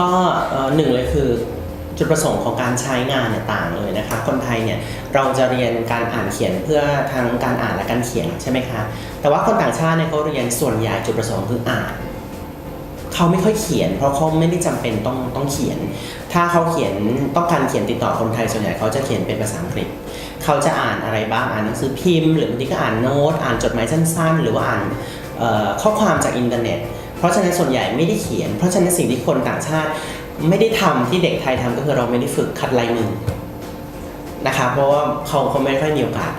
ก็หนึ่งเลยคือจุดประสงค์ของการใช้งานเนี่ยต่างเลยนะคะคนไทยเนี่ยเราจะเรียนการอ่านเขียนเพื่อทั้งการอ่านและการเขียนใช่ไหมคะแต่ว่าคนต่างชาติเนี่ยเขาเรียนส่วนใหญ่จุดประสงค์คืออ่านเขาไม่ค่อยเขียน เพราะเขาไม่ได้จำเป็นต้องต้องเขียน ถ้าเขาเขียนต้องการเขียนติดต่อคนไทยส่วนใหญ่เขาจะเขียนเป็นภาษาอังกฤษ เขาจะอ่านอะไรบ้างอ่านหนังสือพิมพ์ หรือบางทีก็อ่านโน้ตอ่านจดหมายสั้นๆ หรือว่าอ่านข้อความจากอินเทอร์เน็ต เพราะฉะนั้นส่วนใหญ่ไม่ได้เขียน เพราะฉะนั้นสิ่งที่คนต่างชาติไม่ได้ทำที่เด็กไทยทำก็คือเราไม่ได้ฝึกคัดลายมือนะคะเพราะว่าเขาเขาไม่ค่อยมีโอกาส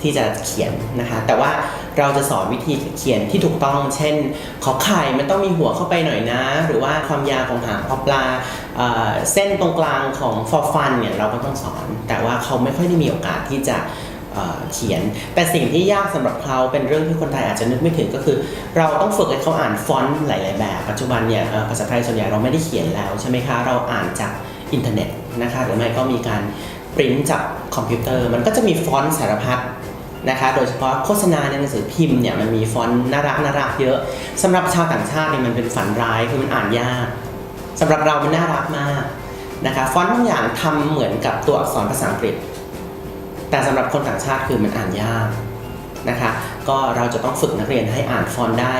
ที่จะเขียนนะคะแต่ว่าเราจะสอนวิธีเขียนที่ถูกต้อง เช่น ขอไข่มันต้องมีหัวเข้าไปหน่อยนะ หรือว่าความยาวของหางพอปลาเเส้นตรงกลางของ for fun เนี่ยเราก็ต้องสอน แต่ว่าเขาไม่ค่อยได้มีโอกาสที่จะ เขียน แต่สิ่งที่ยากสำหรับเขาเป็นเรื่องที่คนไทยอาจจะนึกไม่ถึงก็คือ เราต้องฝึกให้เขาอ่านฟอนต์หลาย ๆ แบบ ปัจจุบันเนี่ยภาษาไทยส่วนใหญ่เราไม่ได้เขียนแล้วใช่ไหมคะเราอ่านจากอินเทอร์เน็ตนะคะหรือไม่ก็มีการปริ้นจากคอมพิวเตอร์มันก็จะมีฟอนต์สารพัดนะคะโดยเฉพาะโฆษณาในหนังสือพิมพ์เนี่ยมันมีฟอนต์น่ารักน่ารักเยอะสำหรับชาวต่างชาติเนี่ยมันเป็นฝันร้ายคือมันอ่านยากสำหรับเรามันน่ารักมากนะคะฟอนต์บางอย่างทำเหมือนกับตัวอักษรภาษาอังกฤษ แต่สำหรับคนต่างชาติคือมันอ่านยากนะคะ ก็เราจะต้องฝึกนักเรียนให้อ่านฟอนต์ได้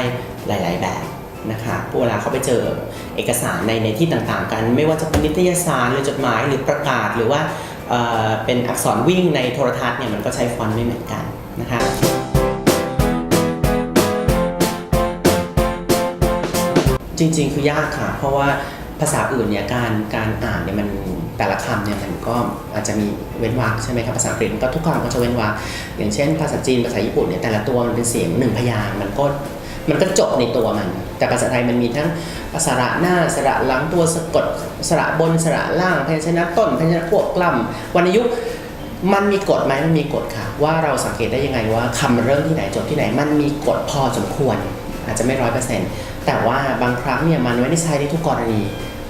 หลาย ๆ แบบนะคะเวลาเขาไปเจอเอกสารในในที่ต่างๆ กัน ไม่ว่าจะเป็นนิตยสารหรือจดหมายหรือประกาศ หรือว่าเเป็นอักษรวิ่งในโทรทัศน์เนี่ยมันก็ใช้ฟอนต์ไม่เหมือนกันนะคะจริงๆ คือยากค่ะ เพราะว่าภาษาอื่นเนี่ยการการอ่านเนี่ยมัน แต่ละคำเนี่ยมันก็อาจจะมีเว้นวรรคใช่ไหมครับภาษาอังกฤษมันก็ทุกคำก็จะเว้นวรรคอย่างเช่น ภาษาจีนภาษาญี่ปุ่นเนี่ยแต่ละตัวมันเป็นเสียงหนึ่งพยางมันก็มันก็จบในตัวมัน แต่ภาษาไทยมันมีทั้งสระหน้าสระหลังตัวสะกดสระบนสระล่างพยัญชนะต้นพยัญชนะพวกกล้ำวรรณยุกต์มันมีกฎไหมมันมีกฎค่ะ ว่าเราสังเกตได้ยังไงว่าคำมันเริ่มที่ไหนจบที่ไหน มันมีกฎพอสมควร อาจจะไม่ร้อยเปอร์เซ็นต์แต่ว่าบางครั้งเนี่ยมันไม่ได้ใช้ได้ทุกกรณี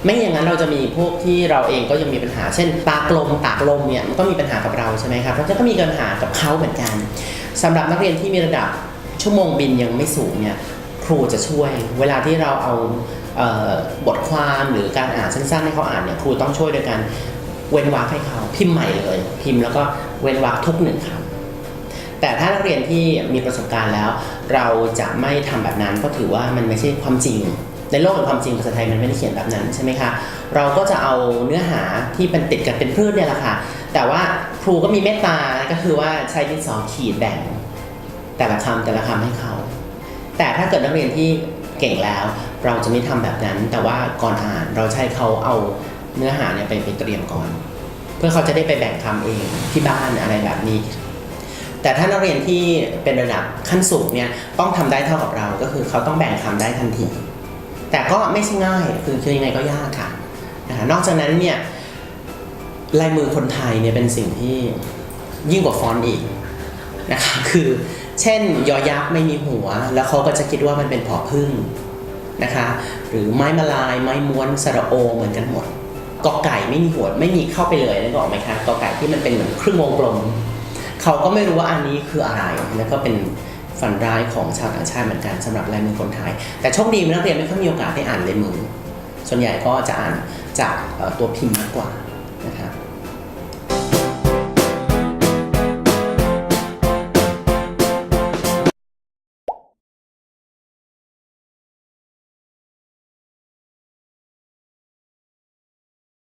ไม่อย่างนั้นเราจะมีพวกที่เราเองก็ยังมีปัญหา เช่น ตากลมตากลมเนี่ยมันก็มีปัญหากับเราใช่ไหมครับเพราะฉะนั้นก็มีปัญหากับเขาเหมือนกันสำหรับนักเรียนที่มีระดับชั่วโมงบินยังไม่สูงเนี่ยครูจะช่วย เวลาที่เราเอาเออบทความหรือการอ่านสั้นๆให้เขาอ่านเนี่ยครูต้องช่วยโดยการเว้นวรรคให้เขาพิมพ์ใหม่เลย พิมพ์แล้วก็เว้นวรรคทุกหนึ่งคำแต่ถ้านักเรียนที่มีประสบการณ์แล้ว เราจะไม่ทำแบบนั้นก็ถือว่ามันไม่ใช่ความจริง ในโลกแห่งความจริงภาษาไทยมันไม่ได้เขียนแบบนั้นใช่ไหมคะเราก็จะเอาเนื้อหาที่เป็นติดกันเป็นพืชเนี่ยแหละค่ะแต่ว่าครูก็มีเมตตาก็คือว่าใช้ดินสอขีดแบ่ง แต่ละคำแต่ละคำให้เขา แต่ถ้าเกิดนักเรียนที่เก่งแล้ว เราจะไม่ทำแบบนั้น แต่ว่าก่อนอ่านเราใช้เขาเอาเนื้อหาเนี่ยไปไปเตรียมก่อน เพื่อเขาจะได้ไปแบ่งคำเองที่บ้านอะไรแบบนี้แต่ถ้านักเรียนที่เป็นระดับขั้นสูงเนี่ยต้องทำได้เท่ากับเราก็คือเขาต้องแบ่งคำได้ทันที แต่ก็ไม่ใช่ง่ายคือคือยังไงก็ยากค่ะนะคะนอกจากนั้นเนี่ยลายมือคนไทยเนี่ยเป็นสิ่งที่ยิ่งกว่าฟอนต์อีกนะคะคือเช่นยอยักษ์ไม่มีหัว แล้วเขาก็จะคิดว่ามันเป็นผอพึ่งนะคะหรือไม้มาลายไม้ม้วนสระโอเหมือนกันหมดกอไก่ไม่มีหัวไม่มีเข้าไปเลยนึกออกไหมคะกอไก่ที่มันเป็นเหมือนครึ่งวงกลมเขาก็ไม่รู้ว่าอันนี้คืออะไรแล้วก็เป็น ฝันร้ายของชาวต่างชาติเหมือนกันสำหรับลายมือคนไทย แต่โชคดีนักเรียนไม่ค่อยมีโอกาสได้อ่านลายมือ ส่วนใหญ่ก็จะอ่านจากตัวพิมพ์มากกว่านะครับ